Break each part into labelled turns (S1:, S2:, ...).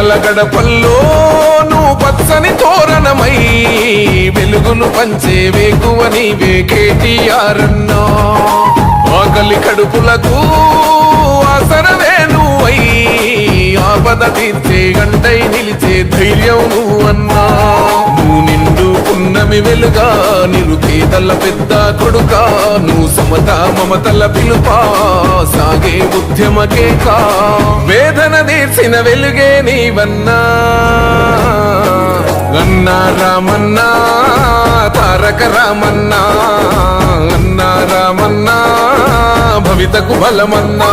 S1: పేదల గడపల్లో నువ్వు పచ్చని తోరణమై వెలుగును పంచే వేగువని వేకేటియారన్నా ఆకలి కడుపులకు ఆసరవే నువ్వై ఆపద తీర్చే గంటై నిలిచే ధైర్యం నువ్వన్నా. నువ్వు నిండు పున్నమి వెలుగా నిరుపేదల పెద్ద కొడుక నువ్వు సమత మమతల పిలుపా సాగే ఉద్యమకే కా వేదన తీర్చిన వెలుగే నీవన్నా. అన్నా రామన్నా తారక రామన్నా. అన్నా రామన్నా భవితకు బలమన్నా.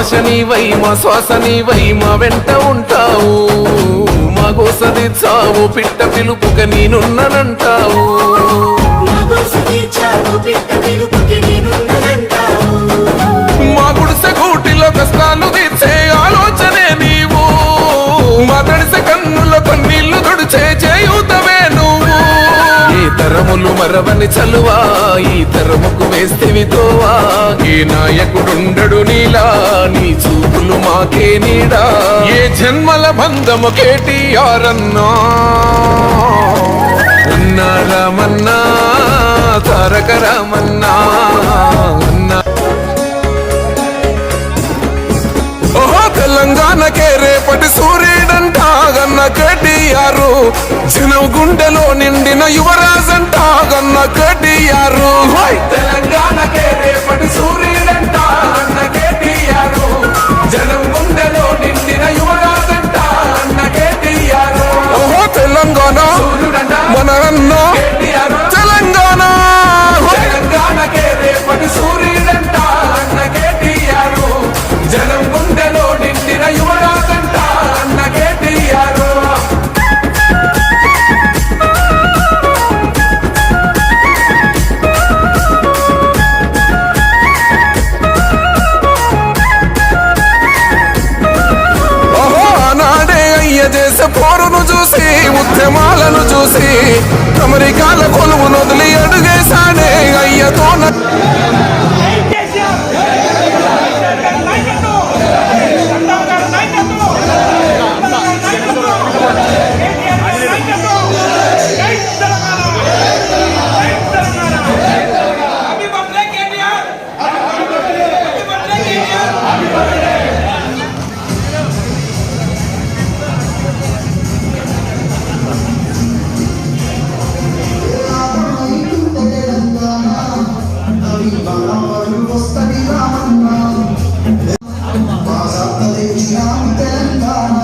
S1: మా శనివై మా శ్వాసనివై మా వెంట ఉంటావు. మా గోసది చావు పిట్ట పిలుపుక నేనున్నానంటావు.
S2: పిట్ట పిలుపుక నేనున్నదంటావు
S1: తరములు మరవని చలువా ఈ తరముకు వేస్తేవి తోవా. ఏ నాయకుడుండడు నీలా నీ చూపులు మాకే నీడా. ఏ జన్మల బంధము కేటీఆర్ అన్నా రామన్నా తారక రామన్నా. తెలంగాణకే రేపటి సూర్యుడంట గన్న కేటీఆర్. జనం గుండెలో నిండిన యువరాజంట గన్న కేటీఆర్. తెలంగాణకే రేపటి సూర్యుడంట గన్న కేటీఆర్. జనం గుండెలో నిండిన యువరాజంట గన్న కేటీఆర్. ఓహో తెలంగాణ మన అన్న. ఉద్యమాలను చూసి అమెరికాల కొలువు నొదిలి అడుగేశాడే అయ్యతో మా
S3: సప్తదేశి రామ తెలంగాణ